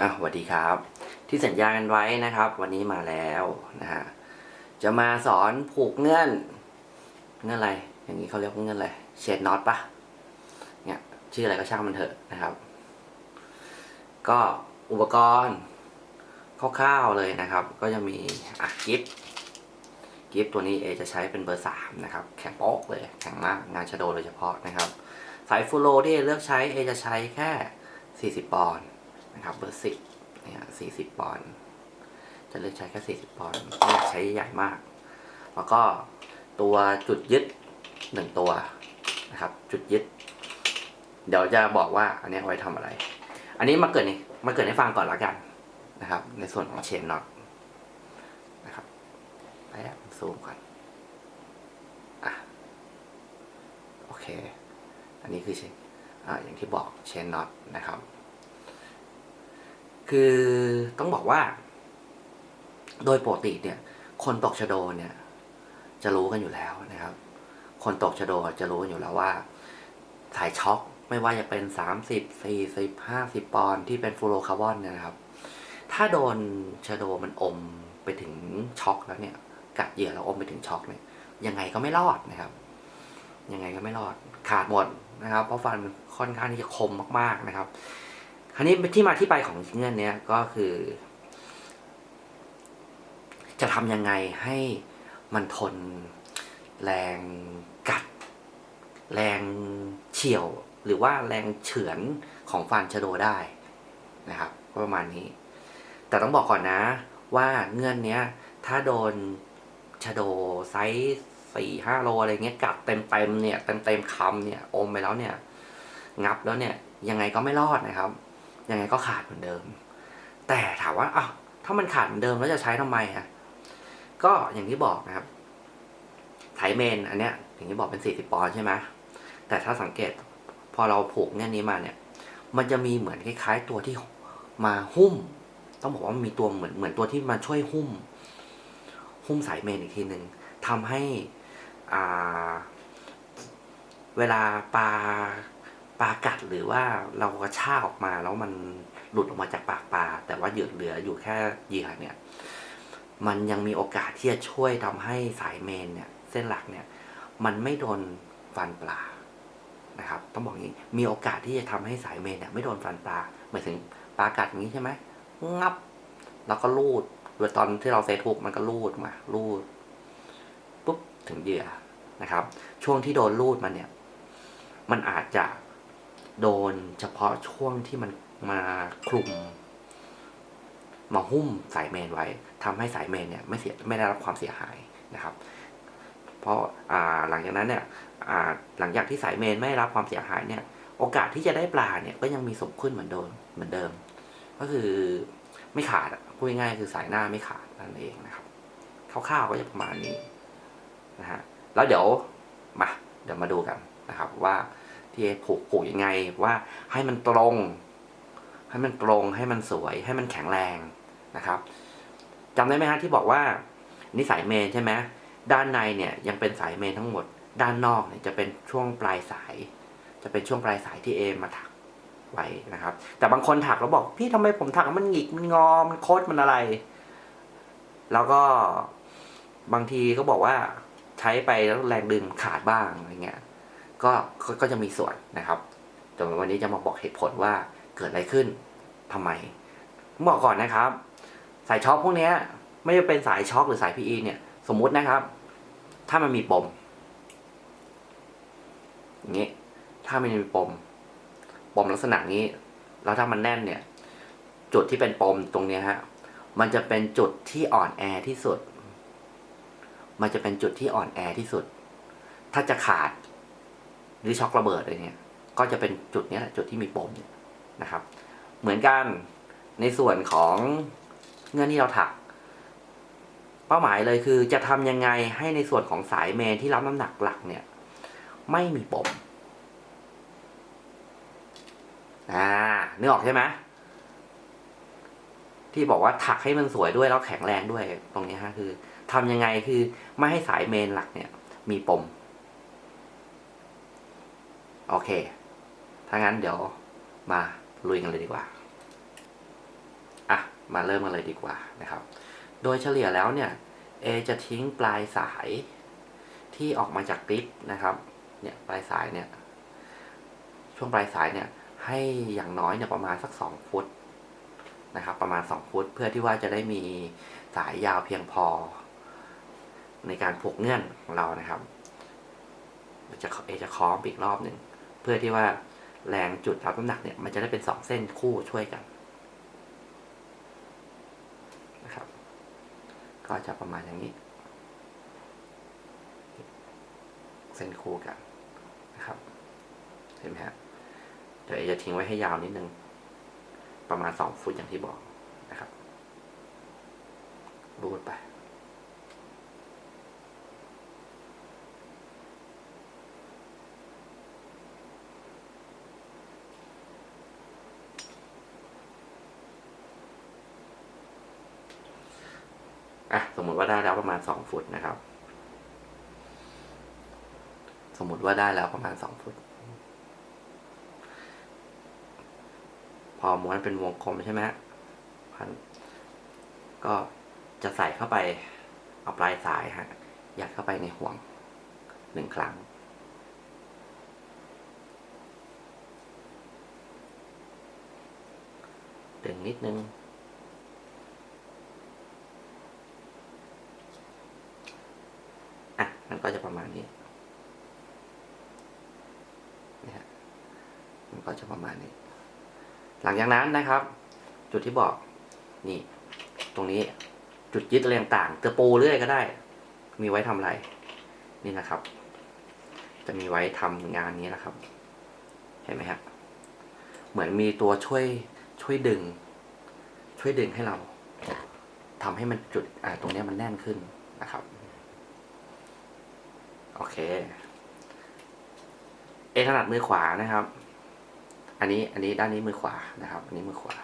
อะสวัสดีครับ ที่สัญญากันไว้นะครับ วันนี้มาแล้วนะฮะจะมาสอนผูกเงื่อนเงื่อนอะไร อย่างนี้เขาเรียกว่าเงื่อนอะไรเชดน็อตปะเนี่ยชื่ออะไรก็ช่างมันเถอะนะครับ ก็อุปกรณ์คร่าวๆเลยนะครับ ก็จะมีอะกิฟกิฟตัวนี้เอจะใช้เป็นเบอร์สามนะครับ แข็งโป๊กเลยแข็งมากงานชะโดโดยเฉพาะนะครับ สายฟูโรที่เอเลือกใช้เอจะใช้แค่ 40 ปอนด์ นะครับเบอร์สิบเนี่ย40ปอนด์จะเลือกใช้แค่40ปอนด์ไม่อยากใช้ใหญ่มาก แล้วก็ตัวจุดยึดหนึ่งตัวนะครับ จุดยึด เดี๋ยวจะบอกว่าอันนี้ไว้ทำอะไร อันนี้มาเกิดนี่มาเกิดให้ฟังก่อนละกันนะครับ ในส่วนของเชนน็อตนะครับไปซูมก่อนอะโอเค อันนี้คือเชนอ่าอย่างที่บอกเชนน็อตนะครับ คือต้องบอกว่า โดยปกติเนี่ย คนตกชะโดเนี่ย จะรู้กันอยู่แล้วนะครับ คนตกชะโดจะรู้กันอยู่แล้วว่าสายช็อคไม่ว่าจะเป็นสามสิบสี่สิบห้าสิบปอนที่เป็นฟลูโรคาร์บอนเนี่ยนะครับ ถ้าโดนชะโดมันอมไปถึงช็อคแล้วเนี่ย กัดเหยื่อแล้วอมไปถึงช็อคเนี่ย ยังไงก็ไม่รอดนะครับ ยังไงก็ไม่รอดขาดหมดนะครับ เพราะฟันค่อนข้างที่จะคมมากๆนะครับ คราวนี้ที่มาที่ไปของเงื่อนเนี้ยก็คือ จะทำยังไงให้มันทนแรงกัด แรงเฉียว หรือว่าแรงเฉือนของฟันชะโดได้นะครับก็ประมาณนี้ แต่ต้องบอกก่อนนะว่าเงื่อนเนี้ย ถ้าโดนชะโดไซส์สี่ห้าโลอะไรเงี้ยกัดเต็มเต็มเนี่ยเต็มเต็มคำเนี่ยอมไปแล้วเนี่ย งับแล้วเนี่ย ยังไงก็ไม่รอดนะครับ ยังไงก็ขาดเหมือนเดิม แต่ถามว่าอ้าวถ้ามันขาดเหมือนเดิมแล้วจะใช้ทำไมอะก็อย่างที่บอกนะครับ ไถเมนอันเนี้ย อย่างที่บอกเป็น 40 ปอนด์ใช่ไหมแต่ถ้าสังเกตพอเราผูกเนี่ยนี้มาเนี่ย มันจะมีเหมือนคล้ายๆตัวที่มาหุ้ม ต้องบอกว่ามีตัวเหมือนเหมือนตัวที่มาช่วยหุ้ม หุ้มสายเมนอีกทีหนึ่งทำให้อ่าเวลาปลา ปลากัดหรือว่าเรากระชากออกมาแล้วมันหลุดออกมาจากปากปลาแต่ว่าเหยื่อเหลืออยู่แค่เหยื่อเนี่ย มันยังมีโอกาสที่จะช่วยทำให้สายเมนเนี่ย เส้นหลักเนี่ย มันไม่โดนฟันปลานะครับ ต้องบอกอย่างนี้มีโอกาสที่จะทำให้สายเมนเนี่ยไม่โดนฟันปลาหมายถึงปลากัดอย่างนี้ใช่ไหมงับ แล้วก็ลูดโดยตอนที่เราเซตทุกมันก็ลูดมาลูดปุ๊บถึงเหยื่อนะครับ ช่วงที่โดนลูดมันเนี่ย มันอาจจะ โดนเฉพาะช่วงที่มันมาคลุม มาหุ้มสายเมนไว้ทำให้สายเมนเนี่ยไม่เสียไม่ได้รับความเสียหายนะครับ เพราะอ่าหลังจากนั้นเนี่ยอ่าหลังจากที่สายเมนไม่ได้รับความเสียหายเนี่ย โอกาสที่จะได้ปลาเนี่ยก็ยังมีสมขึ้นเหมือนเดิมเหมือนเดิม ก็คือไม่ขาดพูดง่ายๆคือสายหน้าไม่ขาดนั่นเองนะครับคร่าวๆก็จะประมาณนี้นะฮะแล้วเดี๋ยวมาเดี๋ยวมาดูกันนะครับว่า ที่ผูกผูกยังไงว่าให้มันตรง ให้มันตรงให้มันสวย ให้มันแข็งแรงนะครับจำได้ไหมฮะที่บอกว่านี่สายเมนใช่ไหมด้านในเนี่ยยังเป็นสายเมนทั้งหมด ด้านนอกเนี่ยจะเป็นช่วงปลายสาย จะเป็นช่วงปลายสายที่เอมาถักไว้นะครับ แต่บางคนถักแล้วบอกพี่ทำไมผมถักมันหงิกมันงอมันโคตรมันอะไร แล้วก็บางทีก็บอกว่าใช้ไปแล้วแรงดึงขาดบ้างอะไรเงี้ย ก็ก็จะมีส่วนนะครับแต่วันนี้จะมาบอกเหตุผลว่าเกิดอะไรขึ้นทำไมผมบอกก่อนนะครับ สายช็อคพวกนี้ไม่ว่าเป็นสายช็อคหรือสาย PE เนี่ย สมมุตินะครับ ถ้ามันมีปมอย่างนี้ถ้ามันมีปม ปมลักษณะนี้ แล้วถ้ามันแน่นเนี่ย จุดที่เป็นปมตรงนี้ฮะมันจะเป็นจุดที่อ่อนแอที่สุด มันจะเป็นจุดที่อ่อนแอที่สุด ถ้าจะขาด รือช็อกระเบิดอะไรเนี่ยก็จะเป็นจุดนี้แหละจุดที่มีปมเนี่ยนะครับ เหมือนกันในส่วนของเงื่อนที่เราถัก เป้าหมายเลยคือจะทำยังไงให้ในส่วนของสายเมนที่รับน้ำหนักหลักเนี่ย ไม่มีปมอ่านึกออกใช่ไหมที่บอกว่าถักให้มันสวยด้วยแล้วแข็งแรงด้วยตรงนี้ฮะคือทำยังไงคือไม่ให้สายเมนหลักเนี่ย มีปม โอเค ถ้างั้นเดี๋ยวมาลุยกันเลยดีกว่า อะ มาเริ่มกันเลยดีกว่านะครับ โดยเฉลี่ยแล้วเนี่ย A จะทิ้งปลายสายที่ออกมาจากกริปนะครับ เนี่ยปลายสายเนี่ย ช่วงปลายสายเนี่ย ให้อย่างน้อยเนี่ยประมาณสักสองฟุตนะครับ ประมาณสองฟุต เพื่อที่ว่าจะได้มีสายยาวเพียงพอ ในการผูกเงื่อนของเรานะครับจะเอจะคล้องอีกรอบหนึ่ง พื่อที่ว่าแรงจุดรับน้ำหนักเนี่ยมันจะได้เป็นสองเส้นคู่ช่วยกันนะครับ ก็จะประมาณอย่างนี้ เส้นคู่กันนะครับ เห็นไหมฮะเดี๋ยวจะทิ้งไว้ให้ยาวนิดนึง ประมาณสองฟุตอย่างที่บอกนะครับรูดไป อะสมมติว่าได้แล้วประมาณสองฟุตนะครับ สมมติว่าได้แล้วประมาณสองฟุต พอม้วนเป็นวงกลมใช่ไหมพันก็จะใส่เข้าไปเอาปลายสายฮะยัดเข้าไปในห่วงหนึ่งครั้งดึงนิดนึง อะ มันก็จะประมาณนี้นะฮะมันก็จะประมาณนี้ หลังจากนั้นนะครับ จุดที่บอกนี่ ตรงนี้จุดยึดอะไรต่างๆตะปูเรื่อยก็ได้ มีไว้ทำอะไร นี่นะครับ จะมีไว้ทำงานนี้นะครับ เห็นไหมฮะเหมือนมีตัวช่วยช่วยดึง ช่วยดึงให้เราทำให้มันจุดตรงนี้มันแน่นขึ้นนะครับ โอเค เอถนัดมือขวานะครับ อันนี้อันนี้ด้านนี้มือขวานะครับ อันนี้มือขวา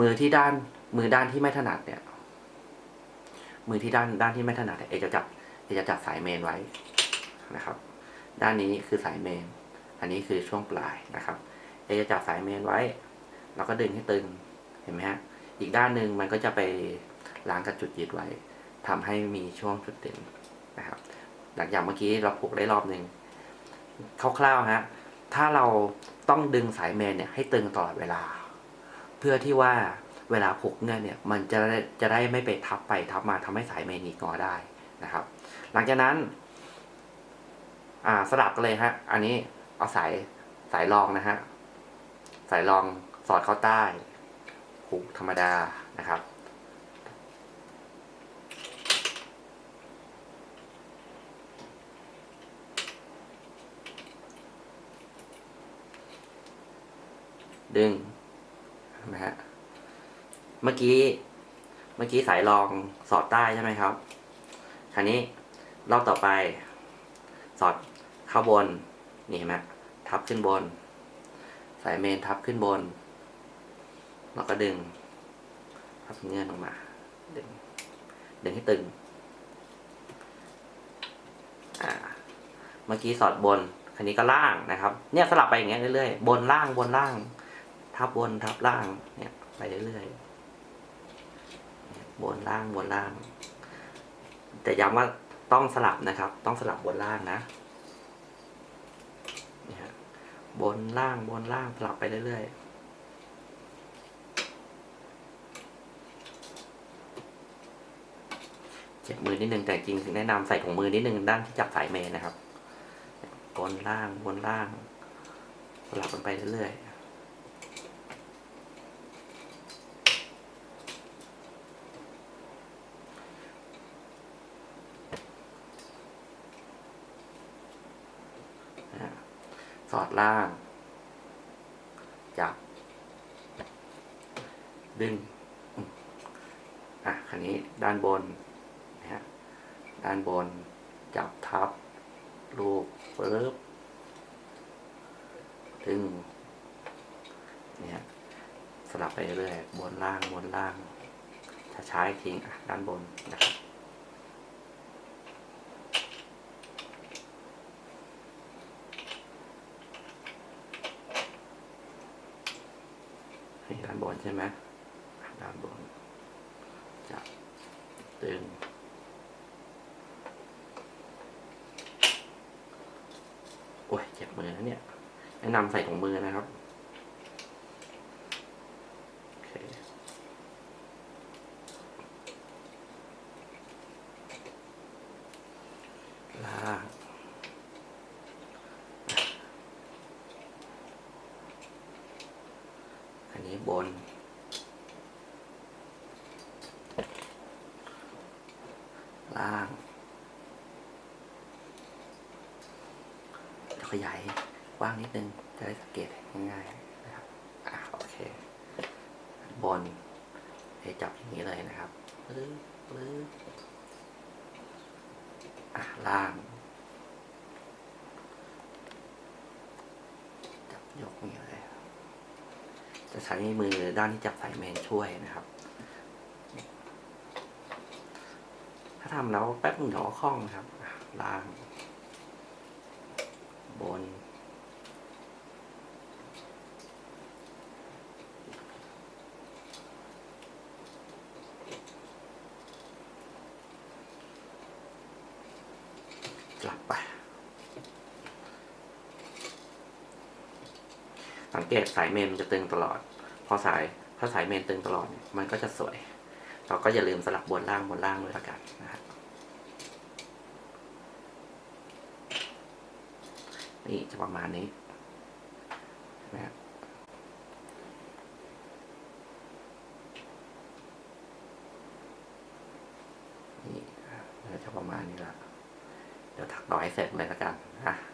มือที่ด้านมือด้านที่ไม่ถนัดเนี่ย มือที่ด้านด้านที่ไม่ถนัดเนี่ยเอจะจับเอจะจับสายเมนไว้นะครับ ด้านนี้คือสายเมน อันนี้คือช่วงปลายนะครับ เอจะจับสายเมนไว้แล้วก็ดึงให้ตึงเห็นไหมฮะอีกด้านหนึ่งมันก็จะไปล้างกับจุดยึดไว้ทำให้มีช่วงจุดเด่นนะครับ หลังจากเมื่อกี้เราผูกได้รอบหนึ่งคร่าวๆฮะถ้าเราต้องดึงสายเมนเนี่ยให้ตึงตลอดเวลา เพื่อที่ว่าเวลาผูกเงื่อนเนี่ย มันจะจะได้ไม่ไปทับไปทับมาทำให้สายเมนหนีงอได้นะครับ หลังจากนั้น อ่าสลับกันเลยฮะ อันนี้เอาสายสายรองนะฮะสายรองสอดเข้าใต้ผูกธรรมดานะครับ ดึงนไหมฮะเมื่อกี้เมื่อกี้สายรองสอดใต้ใช่ไหมครับ คราวนี้รอบต่อไป สอดเข้าบน นี่เห็นไหมทับขึ้นบน สายเมนทับขึ้นบน แล้วก็ดึงพับเงื่อนออกมา ดึง ดึงให้ตึง อ่า เมื่อกี้สอดบนคันนี้ก็ล่างนะครับ เนี่ยสลับไปอย่างเงี้ยเรื่อยๆ บนล่างบนล่าง ทับบนทับล่างเนี่ยไปเรื่อยๆบนล่างบนล่าง แต่ย้ำว่าต้องสลับนะครับ ต้องสลับบนล่างนะนี่ฮะบนล่างบนล่างสลับไปเรื่อยๆเจ็บมือนิดนึงแต่จริงแนะนำใส่ถุงมือนิดนึงด้านที่จับสายเมนนะครับบนล่างบนล่างสลับกันไปเรื่อยๆ นะฮะสอด ล่าง จับ ดึง อะคันนี้ด้านบนนะฮะด้านบน จับทับลูกปึ๊บดึงเนี่ยสลับไปเรื่อยบนล่างบนล่างช้าๆอีกทีอะด้านบนนะครับ ให้ด้านบนใช่ไหมด้านบนจับตึงโอ้ยเจ็บมือนะเนี่ยแนะนำใส่ถุงมือนะครับ โอเค ล่าง อันนี้ บน ล่าง ขยายกว้างนิดนึง จะได้สังเกตง่ายๆนะครับ อะโอเค บนให้จับอย่างนี้เลยนะครับปึ๊บปึ๊บอะล่างจับยกอย่างนี้เลย จะใช้มือด้านที่จับสายเมนช่วยนะครับ ถ้าทำแล้วแป๊บหนึงเดี๋ยวคล่องนะครับล่าง บน กลับไป สังเกตสายเมนมันจะตึงตลอด พอสายถ้าสายเมนตึงตลอดมันก็จะสวย เราก็อย่าลืมสลับบนล่างบนล่างด้วยละกันนะครับนี่จะประมาณนี้นะครับนี่จะประมาณนี้ละเดี๋ยวถักต่อให้เสร็จเลยละกันอะอะ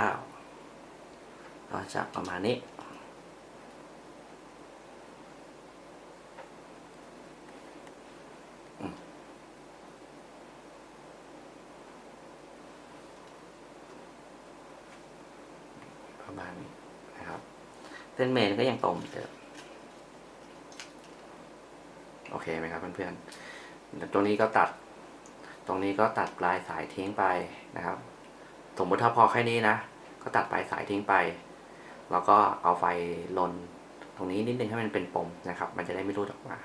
คร่าวเราจะประมาณนี้ ประมาณนี้นะครับ เส้นเมนก็ยังตรงเหมือนเดิมโอเคไหมครับเพื่อนๆ ตรงนี้ก็ตัด ตรงนี้ก็ตัดปลายสายทิ้งไปนะครับ สมมติถ้าพอแค่นี้นะ ก็ตัดปลายสายทิ้งไป แล้วก็เอาไฟลนตรงนี้นิดนึงให้มันเป็นปมนะครับ มันจะได้ไม่รูดออกมา